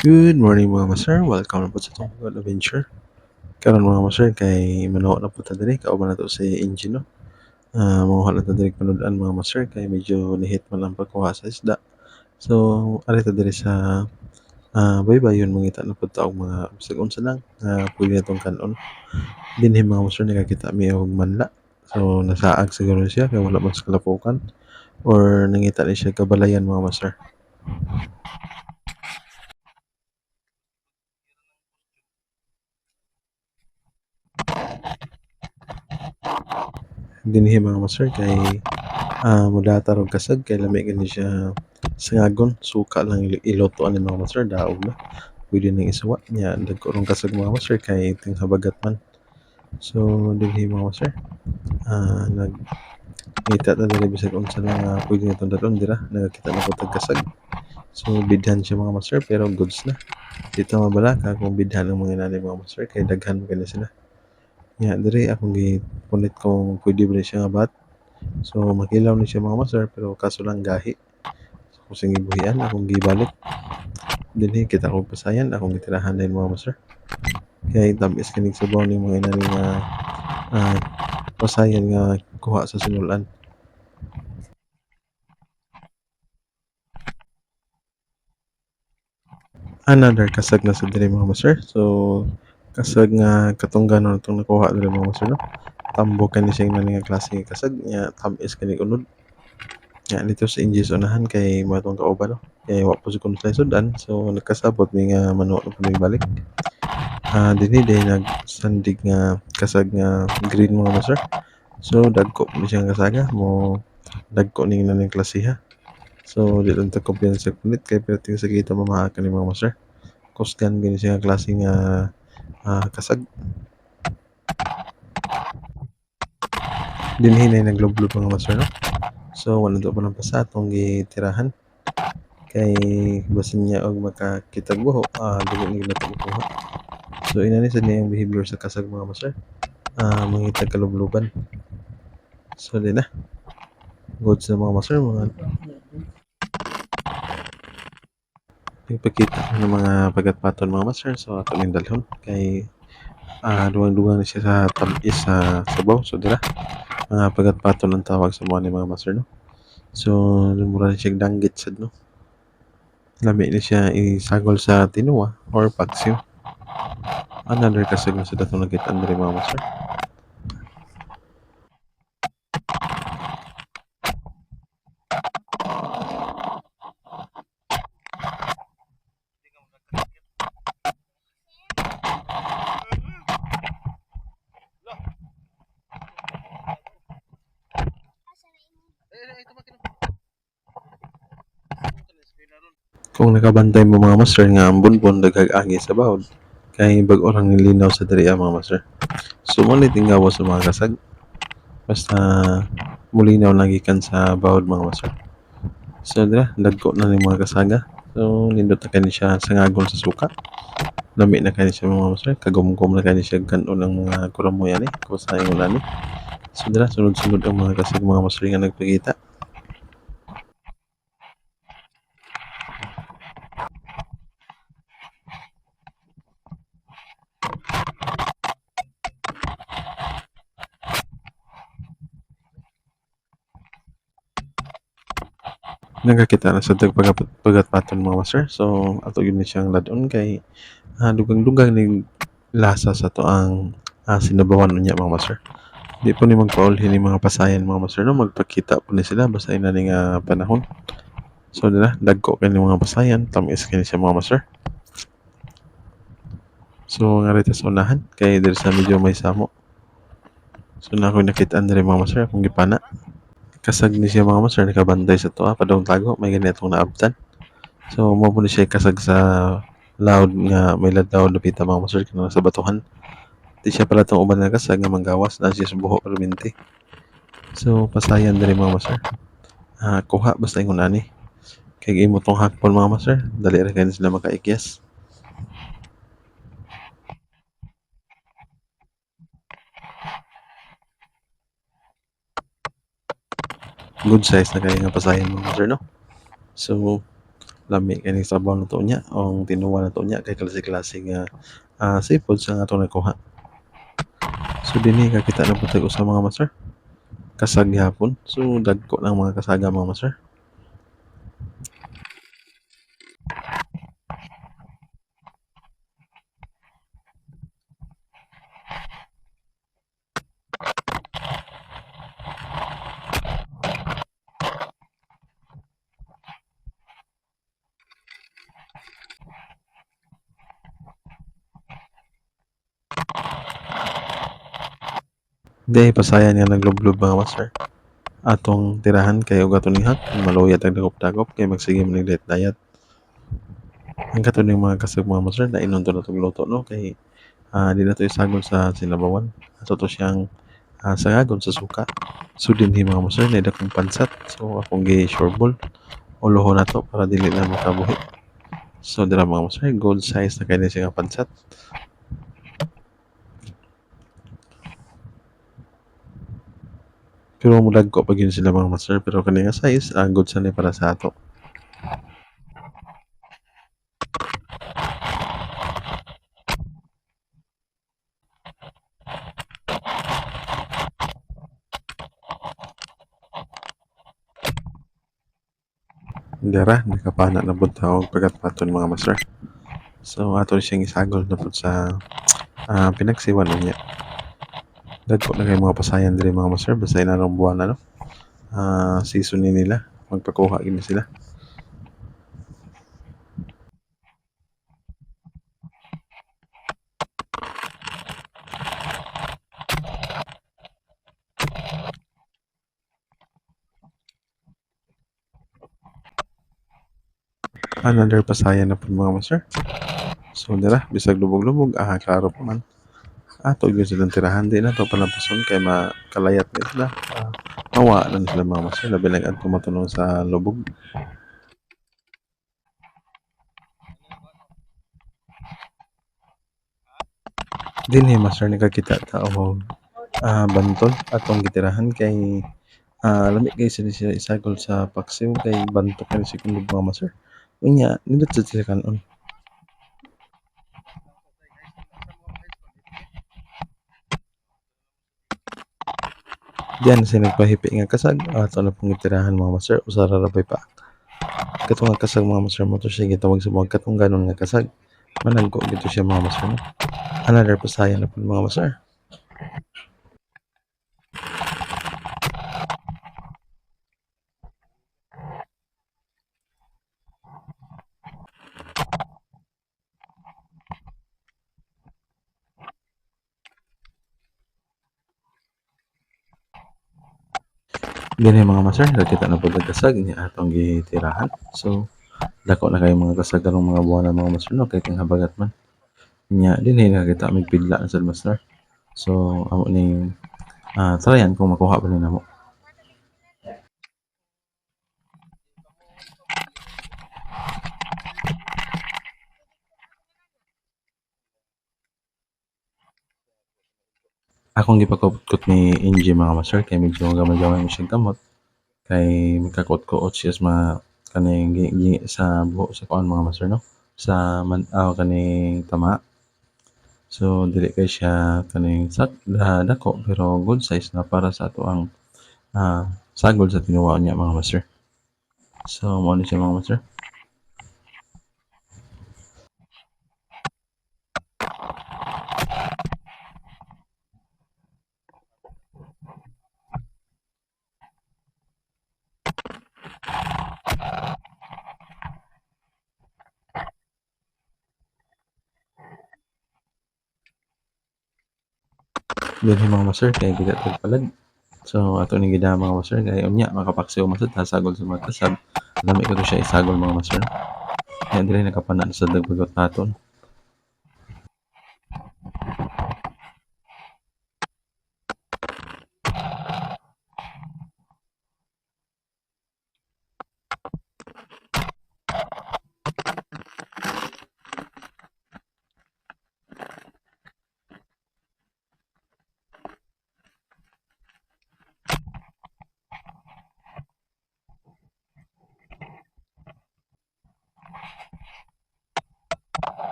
Good morning mga master, welcome na po sa itong God Adventure. Karon mga master kay manawa na po ta diri kauban na to si engine no. Ah makuha na ta diri panud-an mga master kay medyo lihit man ang pagkuha sa isda. So ari ta diri sa ah baybayon mangita na pud ta og mga bisag unsa lang nga pwede natong kan-on. Dinhi mga master nakakita mi og manla. So nasaag siguro siya kay wala man sa kalapukan or nangita ni siya kabalayan mga master. Dinhi mga master kay ah modata og kasag kay lami gani siya sangagon suka lang iluto ani mga master daog na. Pwede ning isuwa nya dagko rong kasag mga master kay ting habagat man. So dinhi mga master ah nag ngita ta diri bisag unsa nga pwede natong dalon dira. Nagakita na ko tag kasag so bidhan siya mga master pero goods na. Dito mabalaka kung bidhan ang mga inani mga master kay daghan kani sila nya diri akong gipunit kung pwede ba ni siya nga bat. So makilaw ni siya mga master pero kaso lang gahi. So kung sige buhian akong gibalik. Dinhi kita kong pasayan akong gitirahan din mga master. Kay tamis kinig sabaw ni mga inani nga ah, pasayan nga kuha sa sinulan. Another kasag na sa diri mga master. So kasag nga katunggan itong nakuha diri mga no tambo kani siya nga nga klase. Nga kasag nya tamis kani unod. Nya dito sa Injis unahan kay mo itong kauban no kay wa po sa kuno sa sudan. So nagkasabot mi nga mano na po balik. Ah dinhi day nagsandig nga kasag nga green mga master. So dagko mi siya nga kasaga mo dagko ning naning klasiha so di lang ta kumpiyansa kunit kay pero ting sa kita mamaha kani mga master. Kusgan gani siya klase nga ah, kasag. Dinhi na naglublob mga master no? So wala to pa ng pasa atong gitirahan. Kay basin niya og makakitag buho ah dili ni na kuha so inani sa niya ang behavior sa kasag mga master. Ah mangitag kalubluban. So di na. Good sa mga master mga nagpakita ng mga pagatpaton mga master so ato ning dalhon kay ah duwang-duwang na siya sa tamis sa sabaw. So dira mga pagatpaton ang tawag sa mga ni mga master no? So mura na siya danggit sad no? Lami ni siya isagol sa tinuwa or paksiw another kasag na sa datong nakita diri mga master kung nakabantay mo mga master nga ang bunbon daghag sa bawod kay bag orang nilinaw sa diri mga master. So mo ni tingawa sa mga kasag. Basta mulinaw lagi kan sa bawod mga master. So dira dagko na ni mga kasaga. So nindot na kani siya sa ngagon sa suka. Lami na kani siya mga master. Kagumgum na kani siya kanon ang mga kuramo yan eh. Kung sa ingon ani so dira sunod-sunod ang mga kasag mga master nga nagpakita. Nagakita na sa tag pagatpaton mga master so ato yun ni siyang ladon kay ah, dugang-dugang ni lasa sa to ang ah, sinabawan niya mga master di po ni magpaulhi ni mga pasayan mga master no? Magpakita po ni sila basta ina ni nga panahon. So dira dagko kani mga pasayan tamis kani siya mga master. So nga rito sa unahan kay diri sa medyo may samo. So na ako nakita diri mga master akong gipana. Kasag ni siya mga master nakabantay sa ah, padong tago may ganitong naabtan. So mo po ni siya kasag sa loud nga may ladaw lupita mga master kana sa batuhan di siya pala tong uban nga kasag nga manggawas na siya sa buho perminti so pasayan diri mga master. Ah, kuha basta ingon ani. Kay imo tong hakpon mga master. Dali ra kay sila makaikyas good size na kaya nga pasayan mga master no? So lami kani sabaw nato niya ang tinuwa nato niya kay klase-klase nga ah, seafood sa atong nakuha. So dinhi kakita na pud usa mga master. Kasag gihapon. So dagko lang mga kasaga mga master. Di pasayan nga naglublob mga master. Atong tirahan kay og atong nihak maluyat ang dagop-dagop kay magsige man dayat dayat. Ang katuning mga kasag mga master na inon to natong luto no kay ah, di na to isagol sa sinabawan. Ato to siyang ah, sangagon sa suka. So dinhi mga master na dakong pansat. So akong gi shoreball. Ulohon na to para dili na makabuhi. So dira mga master gold size na kay siya pansat. Pero mudagko pa gyud sila mga master pero kani nga size ah, good sa ni para sa ato. Dira nakapana na pud ta og pagat-paton mga master. So ato siyang isagol na pud sa ah, pinagsiwan niya. Dagko na kay mga pasayan diri mga master basta inarong buwan na no. Ah, season ni nila magpakuha gid na sila. Another pasayan na pud mga master. So dira bisag lubog-lubog ah klaro pa man. Ato gyud silang tirahan di na to palapason kay makalayat na sila. Ah, mawa na sila mga master labi lang adto matunog sa lubog. Dinhi master nakakita ta og ah, bantol atong gitirahan kay ah, lami kay sila siya isagol sa paksiw kay bantok kay sa kulob mga master. Unya nindot jud sila kanon. Diyan sila nagpahipi nga kasag ato na pong gitirahan mga master ra pay pa. Katong nga kasag mga master mo to siya gitawag sa mga katong ganon nga kasag. Managko dito siya mga master no. Another pasayan na pud mga master. Dinhi mga master nakita na pud ang kasag niya atong gitirahan. So dako na kay mga kasag karong mga buwan na mga master no kay kang habagat man. Nya dinhi nakita mig pidla na sad master. So amo ning ah, tryan kung makuha pa ni namo. Akong gipakupkot ni Inji mga master kay medyo gamay-gamay mo siyang kamot kay makakuot-kuot siya sa kaning sa buho sa kuan mga master no sa man ah, kaning tama. So dili kay siya kaning sak da, dako pero good size na para sa ato ang ah, sagol sa tinuwa niya mga master. So mao ni siya mga master. Dinhi mga master kay bigat og palad. So ato ni gid mga master kay unya makapaksiw man sad hasagol sa mga kasag. Lami ko siya isagol mga master. Kaya diri nakapana na sa dagbagot naton.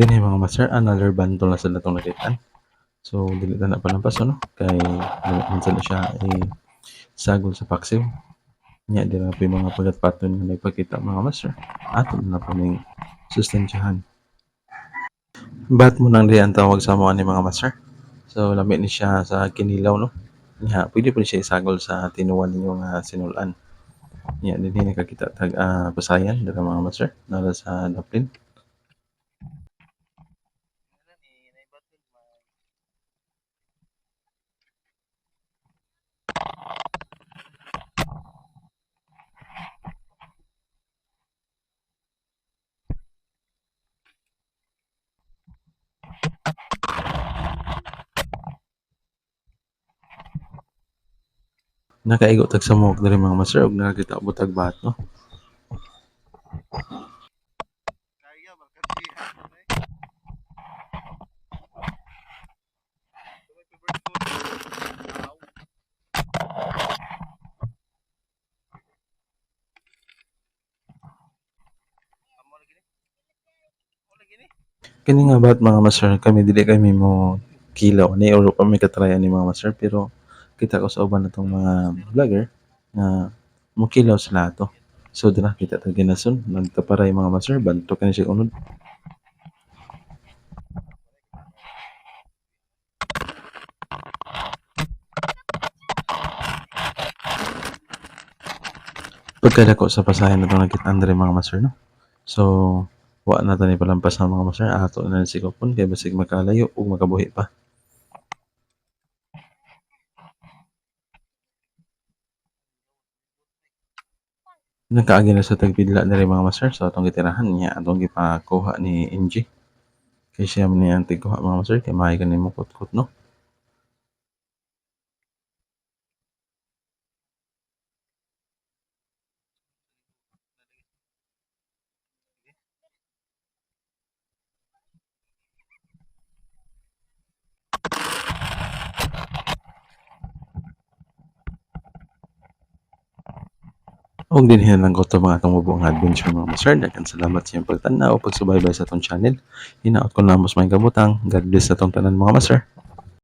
Dinhi mga master, another bundle na sila itong nakitaan. So, dili na na palampaso, no? Kay, minsan na siya eh, sagol sa paksiw. Nya, di na mga pagat-paton na nagpakita mga master. Ato na po ning sustensyahan. Bat mo nang diyan tawag sa mga ni mga master. So, lami ni siya sa kinilaw, no? Nya, pwede po siya isagol sa tinuwan ninyong uh, sinulan. Nya, din nakakita tag uh, pasayan, dito mga master, nara sa Dublin. Nakaigo tag sa mok diri mga master og nakakita butag bat no. Kini nga bat mga master kami dili kami mo kilaw ni or kami katraya ni mga master pero kita ko sa uban natong mga vlogger nga mukilaw sila ato. So dira kita tag ginason nagtaparay mga master banto kani siya unod. Pagkadako sa pasayan na itong nakita diri mga master no. So wa na tani palampas ng mga master ato na si Kopon kay basig makalayo ug makabuhi pa. Nagkaagi na sa tagpidla diri mga master so atong gitirahan niya atong gipakuha ni NG. Kay siya man ni ang tigkuha mga master kay mahay kani mo kutkut no. Og dinhi lang ko to mga itong mabuong adventure mga master. Daghang salamat sa iyong pagtanaw pagsubaybay sa atong channel. Hinaot ko na mas may kabutang. God bless sa atong tanan mga master.